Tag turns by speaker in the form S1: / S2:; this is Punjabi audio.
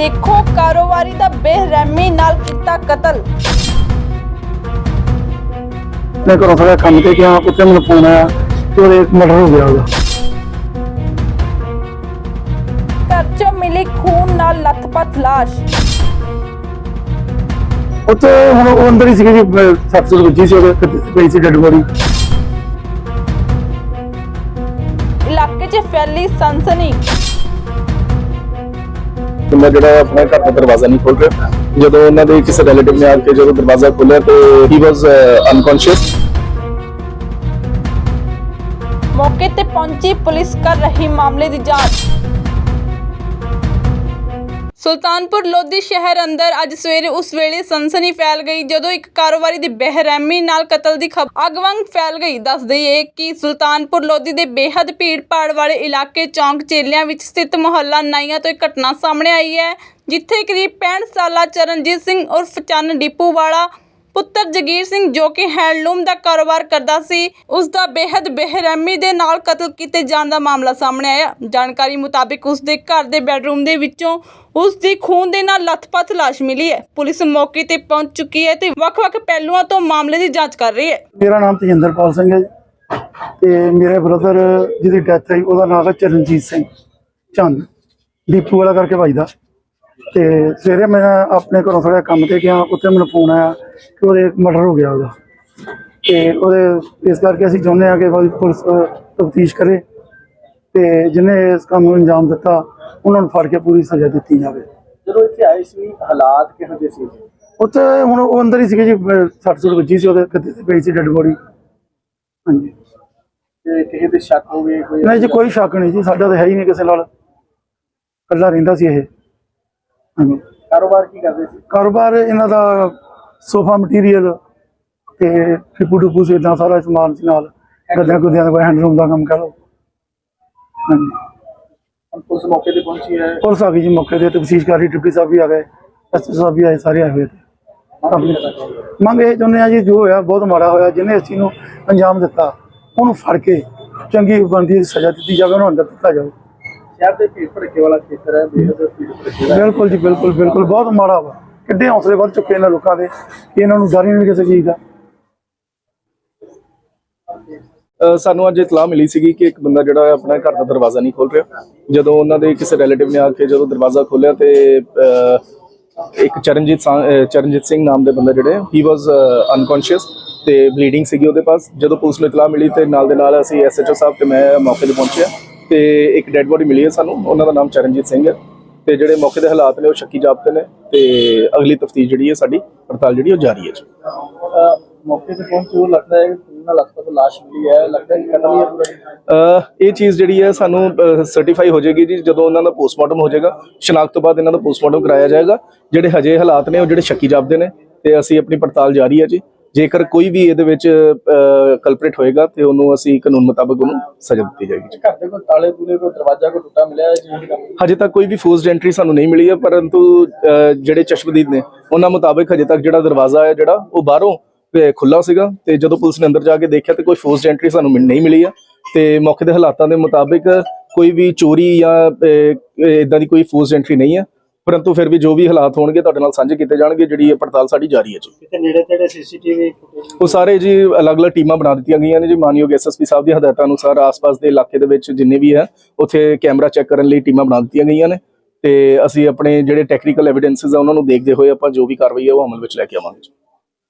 S1: ਦੇਖੋ ਕਾਰੋਬਾਰੀ ਦਾ ਬੇਰਹਿਮੀ ਨਾਲ ਕੀਤਾ ਕਤਲ।
S2: ਮੈਂ ਘਰੋਂ ਥੋੜਾ ਕੰਮ ਤੇ ਗਿਆ ਉੱਤੇ ਮੈਨੂੰ ਫੋਨ ਆਇਆ ਕਿ ਉਹਦੇ ਮਰਡਰ ਹੋ ਗਿਆ ਉਹਦਾ।
S1: ਘਰ 'ਚੋਂ ਮਿਲੀ ਖੂਨ ਨਾਲ ਲੱਥਪੱਥ ਲਾਸ਼।
S2: ਉੱਥੇ ਹੁਣ ਉਹ ਅੰਦਰ ਹੀ ਸੀਗੇ ਜੀ ਸੱਤ ਸੌ ਸੀ ਉਹਦੇ ਪਈ ਸੀ ਡੈਡ ਬੋਡੀ
S1: ਇਲਾਕੇ 'ਚ ਫੈਲੀ ਸਨਸਨੀ।
S3: ਬੰਦਾ ਜਿਹੜਾ ਆਪਣੇ ਘਰ ਦਾ ਦਰਵਾਜ਼ਾ ਨਹੀਂ ਖੋਲ ਰਿਹਾ। ਜਦੋਂ ਉਹਨਾਂ ਦੇ ਕਿਸੇ ਰਿਲੇਟਿਵ ਨੇ ਆ ਕੇ ਜਦੋਂ ਦਰਵਾਜ਼ਾ ਖੋਲ੍ਹਿਆ ਤੇ ਹੀ ਵਾਸ ਅਨਕੌਂਸ਼ੀਅਸ
S1: ਮੌਕੇ ਤੇ ਪਹੁੰਚੀ ਪੁਲਿਸ ਕਰ ਰਹੀ ਮਾਮਲੇ ਦੀ ਜਾਂਚ। ਸੁਲਤਾਨਪੁਰ ਲੋਧੀ ਸ਼ਹਿਰ ਅੰਦਰ ਅੱਜ ਸਵੇਰੇ ਉਸ ਵੇਲੇ ਸਨਸਨੀ ਫੈਲ ਗਈ, ਜਦੋਂ ਇੱਕ ਕਾਰੋਬਾਰੀ ਦੀ ਬੇਰਹਿਮੀ ਨਾਲ ਕਤਲ ਦੀ ਖਬਰ ਅੱਗ ਵਾਂਗ ਫੈਲ ਗਈ। ਦੱਸ ਦਈਏ ਕਿ ਸੁਲਤਾਨਪੁਰ ਲੋਧੀ ਦੇ ਬੇਹੱਦ ਭੀੜ ਭਾੜ ਵਾਲੇ ਇਲਾਕੇ ਚੌਂਕ ਚੇਲਿਆਂ ਵਿੱਚ ਸਥਿਤ ਮੁਹੱਲਾ ਨਾਈਆਂ ਤੋਂ ਇੱਕ ਘਟਨਾ ਸਾਹਮਣੇ ਆਈ ਹੈ, ਜਿੱਥੇ ਕਰੀਬ 65 ਸਾਲਾ ਚਰਨਜੀਤ ਸਿੰਘ ਉਰਫ ਚੰਨ ਡੀਪੂ ਵਾਲਾ ਪੁੱਤਰ ਜਗੀਰ ਸਿੰਘ ਜੋ ਕਿ ਹੈਂਡਲੂਮ ਦਾ ਕਾਰੋਬਾਰ ਕਰਦਾ ਸੀ, ਉਸ ਦਾ ਬੇहद ਬੇਰਹਿਮੀ ਦੇ ਨਾਲ ਕਤਲ ਕੀਤੇ ਜਾਣ ਦਾ ਮਾਮਲਾ ਸਾਹਮਣੇ ਆਇਆ। ਜਾਣਕਾਰੀ ਮੁਤਾਬਿਕ ਉਸ ਦੇ ਘਰ ਦੇ ਬੈੱਡਰੂਮ ਦੇ ਵਿੱਚੋਂ ਉਸ ਦੀ ਖੂਨ ਦੇ ਨਾਲ ਲੱਥਪੱਥ ਲਾਸ਼ ਮਿਲੀ ਹੈ। ਪੁਲਿਸ ਮੌਕੇ ਤੇ ਪਹੁੰਚ ਚੁੱਕੀ ਹੈ ਤੇ ਵੱਖ-ਵੱਖ ਪਹਿਲੂਆਂ ਤੋਂ ਮਾਮਲੇ ਦੀ ਜਾਂਚ ਕਰ ਰਹੀ ਹੈ।
S2: ਮੇਰਾ ਨਾਮ ਤੇਜਿੰਦਰਪਾਲ ਸਿੰਘ ਹੈ ਜੀ ਤੇ ਮੇਰੇ ਬ੍ਰਦਰ ਜਿਹਦੀ ਡੈਥ ਹੋਈ, ਉਹਦਾ ਨਾਮ ਹੈ ਚਰਨਜੀਤ ਸਿੰਘ ਚੰਦ। ਦੀਪੂ ਵਾਲਾ ਕਰਕੇ ਭਾਈ ਦਾ। ਤੇ ਸਵੇਰੇ ਮੈਂ ਆਪਣੇ ਘਰੋਂ ਥੋੜਾ ਕੰਮ ਤੇ ਗਿਆ ਉੱਥੇ ਮੈਨੂੰ ਫੋਨ ਆਇਆ ਕਿ ਉਹਦੇ ਮਰਡਰ ਹੋ ਗਿਆ ਉਹਦਾ। ਤੇ ਉਹਦੇ ਇਸ ਕਰਕੇ ਅਸੀਂ ਚਾਹੁੰਦੇ ਹਾਂ ਕਿ ਪੁਲਿਸ ਤਫਤੀਸ਼ ਕਰੇ ਤੇ ਜਿਹਨੇ ਇਸ ਕੰਮ ਨੂੰ ਅੰਜਾਮ ਦਿੱਤਾ ਉਹਨਾਂ ਨੂੰ ਫੜ ਕੇ ਪੂਰੀ ਸਜ਼ਾ ਦਿੱਤੀ ਜਾਵੇ।
S4: ਜਦੋਂ ਇੱਥੇ ਆਏ ਸੀ ਹਾਲਾਤ ਕਿਹੋ ਜਿਹੇ ਸੀ?
S2: ਉੱਥੇ ਹੁਣ ਉਹ ਅੰਦਰ ਹੀ ਸੀਗੇ ਜੀ 60 ਸੁੱਟ ਵੱਜੀ ਸੀ ਉਹਦੇ ਗੱਦੇ ਤੇ ਪਈ ਸੀ ਡੈਡ ਬੋਡੀ ਹਾਂਜੀ।
S4: ਤੇ ਕਿਸੇ ਦੇ ਸ਼ੱਕ ਹੋਵੇ ਕੋਈ
S2: ਨਹੀਂ ਜੀ ਕੋਈ ਸ਼ੱਕ ਨਹੀਂ ਜੀ ਸਾਡਾ ਤਾਂ ਹੈ ਹੀ ਨਹੀਂ ਕਿਸੇ ਨਾਲ। ਇਕੱਲਾ ਰਹਿੰਦਾ ਸੀ ਇਹ। ਹਾਂਜੀ।
S4: ਕਾਰੋਬਾਰ ਕੀ ਕਰਦੇ ਸੀ?
S2: ਕਾਰੋਬਾਰ ਇਹਨਾਂ ਦਾ ਸੋਫਾ ਮਟੀਰੀਅਲ ਤੇ ਟਿਪੂ ਟਿਪੂ ਸੀ ਇਦਾਂ ਸਾਰਾ ਸਮਾਨ ਸੀ ਨਾਲ। ਗੱਦਿਆਂ ਗੁੱਦਿਆਂ ਦਾ ਹੈਂਡਲੂਮ ਦਾ ਕੰਮ ਕਰ ਲਓ। ਹਾਂਜੀ।
S4: ਪੁਲਿਸ ਮੌਕੇ ਤੇ ਪਹੁੰਚੀ ਹੈ।
S2: ਪੁਲਿਸ ਆ ਗਈ ਜੀ ਮੌਕੇ ਤੇ ਤਫਸੀਸ਼ ਕਰ ਰਹੀ ਡਿਪਟੀ ਸਾਹਿਬ ਵੀ ਆ ਗਏ। ਐਸਐਸ ਸਾਹਿਬ ਵੀ ਆਏ ਸਾਰੇ ਆਏ ਹੋਏ ਤੇ। ਮੰਗ ਇਹ ਚਾਹੁੰਦੇ ਆ ਜੀ ਜੋ ਹੋਇਆ ਬਹੁਤ ਮਾੜਾ ਹੋਇਆ ਜਿਹਨੇ ਇਸ ਚੀਜ਼ ਨੂੰ ਅੰਜਾਮ ਦਿੱਤਾ ਉਹਨੂੰ ਫੜ ਕੇ ਚੰਗੀ ਬੰਦੀ ਸਜ਼ਾ ਦਿੱਤੀ ਜਾਵੇ ਉਹਨੂੰ ਅੰਦਰ ਦਿੱਤਾ ਜਾਵੇ।
S4: ਸ਼ਹਿਰ ਦੇ ਭੀੜ ਭੜਕੇ ਵਾਲਾ ਖੇਤਰ ਹੈ ਬੇਹਦ ਭੀੜ ਭੜਕੇ ਦਾ
S2: ਬਿਲਕੁਲ ਜੀ ਬਿਲਕੁਲ ਬਿਲਕੁਲ। ਬਹੁਤ ਮਾੜਾ ਵਾ। ਕਿੱਡੇ ਹੌਸਲੇ ਵੱਧ ਚੁੱਕੇ ਇਹਨਾਂ ਲੋਕਾਂ ਦੇ ਕਿ ਇਹਨਾਂ ਨੂੰ ਡਰ ਹੀ ਨਹੀਂ ਕਿਸੇ ਚੀਜ਼ ਦਾ।
S3: ਸਾਨੂੰ ਅੱਜ ਇਤਲਾਹ ਮਿਲੀ ਸੀਗੀ ਕਿ ਇੱਕ ਬੰਦਾ ਜਿਹੜਾ ਆਪਣਾ ਘਰ ਦਾ ਦਰਵਾਜ਼ਾ ਨਹੀਂ ਖੋਲ ਰਿਹਾ। ਜਦੋਂ ਉਹਨਾਂ ਦੇ ਕਿਸੇ ਰਿਲੇਟਿਵ ਨੇ ਆ ਕੇ ਜਦੋਂ ਦਰਵਾਜ਼ਾ ਖੋਲ੍ਹਿਆ ਤੇ ਇੱਕ ਚਰਨਜੀਤ ਚਰਨਜੀਤ ਸਿੰਘ ਨਾਮ ਦੇ ਬੰਦਾ ਜਿਹੜੇ ਹੀ ਵਾਸ ਅਨਕੌਂਸ਼ੀਅਸ ਤੇ ਬਲੀਡਿੰਗ ਸੀਗੀ ਉਹਦੇ ਪਾਸ। ਜਦੋਂ ਪੁਲਿਸ ਨੂੰ ਇਤਲਾਹ ਮਿਲੀ ਤੇ ਨਾਲ ਦੇ ਨਾਲ ਅਸੀਂ ਐਸਐਚਓ ਸਾਹਿਬ ਤੇ ਮੈਂ ਮੌਕੇ ਤੇ ਪਹੁੰਚਿਆ। ਤੇ ਇੱਕ ਡੈੱਡ ਬੋਡੀ ਮਿਲੀ ਹੈ ਸਾਨੂੰ। ਉਹਨਾਂ ਦਾ ਨਾਮ ਚਰਨਜੀਤ ਸਿੰਘ ਹੈ ਤੇ ਜਿਹੜੇ ਮੌਕੇ ਦੇ ਹਾਲਾਤ ਨੇ ਉਹ ਸ਼ੱਕੀ ਜਾਪਦੇ ਨੇ ਤੇ ਅਗਲੀ ਤਫਤੀਸ਼ ਜਿਹੜੀ ਹੈ ਸਾਡੀ ਪੜਤਾਲ ਜਿਹੜੀ ਉਹ ਜਾਰੀ ਹੈ ਜੀ।
S4: ਮੌਕੇ ਤੇ ਪਹੁੰਚੇ ਉਹ ਲੱਗਦਾ ਹੈ ਕਿ ਉਹਨਾਂ ਲਖਪਤ ਲਾਸ਼ ਮਿਲੀ ਹੈ। ਲੱਗਦਾ ਹੈ ਕਿ ਕਤਲ ਹੀ ਹੈ ਪੂਰਾ।
S3: ਇਹ ਚੀਜ਼ ਜਿਹੜੀ ਹੈ ਸਾਨੂੰ ਸਰਟੀਫਾਈ ਹੋ ਜਾਏਗੀ ਜੀ। ਜਦੋਂ ਉਹਨਾਂ ਦਾ ਪੋਸਟਮਾਰਟਮ ਹੋ ਜਾਏਗਾ ਸ਼ਨਾਖਤ ਤੋਂ ਬਾਅਦ ਇਹਨਾਂ ਦਾ ਪੋਸਟਮਾਰਟਮ ਕਰਾਇਆ ਜਾਏਗਾ। ਜਿਹੜੇ ਹਜੇ ਹਾਲਾਤ ਨੇ ਉਹ ਜਿਹੜੇ ਸ਼ੱਕੀ ਜਾਪਦੇ ਨੇ ਤੇ ਅਸੀਂ ਆਪਣੀ ਪੜਤਾਲ ਜਾਰੀ ਹੈ ਜੀ। ਜੇਕਰ ਕੋਈ ਵੀ ਇਹਦੇ ਵਿੱਚ ਕਲਪਰੇਟ ਹੋਏਗਾ ਤੇ ਉਹਨੂੰ ਅਸੀਂ ਕਾਨੂੰਨ ਮੁਤਾਬਕ ਉਹਨੂੰ ਸਜ਼ਾ ਦਿੱਤੀ ਜਾਏਗੀ।
S4: ਘਰ ਦੇ ਕੋਈ ਤਾਲੇ ਤੂਲੇ ਕੋਈ ਦਰਵਾਜ਼ਾ ਕੋਈ ਟੁੱਟਾ ਮਿਲਿਆ ਹੈ ਜੀ
S3: ਹਜੇ ਤੱਕ ਕੋਈ ਵੀ ਫੋਰਸਡ ਐਂਟਰੀ ਸਾਨੂੰ ਨਹੀਂ ਮਿਲੀ ਹੈ ਪਰੰਤੂ ਜਿਹੜੇ ਚਸ਼ਮਦੀਦ ਨੇ ਉਹਨਾਂ ਮੁਤਾਬਕ ਹਜੇ ਤੱਕ ਜਿਹੜਾ ਦਰਵਾਜ਼ਾ ਹੈ ਜਿਹੜਾ ਉਹ ਬਾਹਰੋਂ ਖੁੱਲਾ ਸੀਗਾ ਤੇ ਜਦੋਂ ਪੁਲਿਸ ਨੇ ਅੰਦਰ ਜਾ ਕੇ ਦੇਖਿਆ ਤੇ ਕੋਈ ਫੋਰਸਡ ਐਂਟਰੀ ਸਾਨੂੰ ਨਹੀਂ ਮਿਲੀ ਹੈ। ਤੇ ਮੌਕੇ ਦੇ ਹਾਲਾਤਾਂ ਦੇ ਮੁਤਾਬਕ ਕੋਈ ਵੀ ਚੋਰੀ ਜਾਂ ਇਦਾਂ ਦੀ ਕੋਈ ਫੋਰਸਡ ਐਂਟਰੀ ਨਹੀਂ ਹੈ। ਪਰੰਤੂ ਫਿਰ ਵੀ ਜੋ ਵੀ ਹਾਲਾਤ ਹੋਣਗੇ ਤੁਹਾਡੇ ਨਾਲ ਸਾਂਝੇ ਕੀਤੇ ਜਾਣਗੇ ਜਿਹੜੀ ਇਹ ਪੜਤਾਲ ਸਾਡੀ ਜਾਰੀ ਹੈ ਜੀ।
S4: ਕਿਤੇ ਨੇੜੇ ਤੇੜੇ ਸੀਸੀਟੀਵੀ
S3: ਉਹ ਸਾਰੇ ਜੀ ਅਲੱਗ-ਅਲੱਗ ਟੀਮਾਂ ਬਣਾ ਦਿੱਤੀਆਂ ਗਈਆਂ ਨੇ ਜੀ। ਮਾਨਯੋਗ ਐਸਐਸਪੀ ਸਾਹਿਬ ਦੀ ਹਦਾਇਤਾਂ ਅਨੁਸਾਰ ਆਸ-ਪਾਸ ਦੇ ਇਲਾਕੇ ਦੇ ਵਿੱਚ ਜਿੰਨੇ ਵੀ ਹੈ ਉੱਥੇ ਕੈਮਰਾ ਚੈੱਕ ਕਰਨ ਲਈ ਟੀਮਾਂ ਬਣਾ ਦਿੱਤੀਆਂ ਗਈਆਂ ਨੇ। ਤੇ ਅਸੀਂ ਆਪਣੇ ਜਿਹੜੇ ਟੈਕਨੀਕਲ ਐਵੀਡੈਂਸਸ ਆ ਉਹਨਾਂ ਨੂੰ ਦੇਖਦੇ ਹੋਏ ਆਪਾਂ ਜੋ ਵੀ ਕਾਰਵਾਈ ਹੈ ਉਹ ਅਮਲ ਵਿੱਚ ਲੈ ਕੇ ਆਵਾਂਗੇ ਜੀ।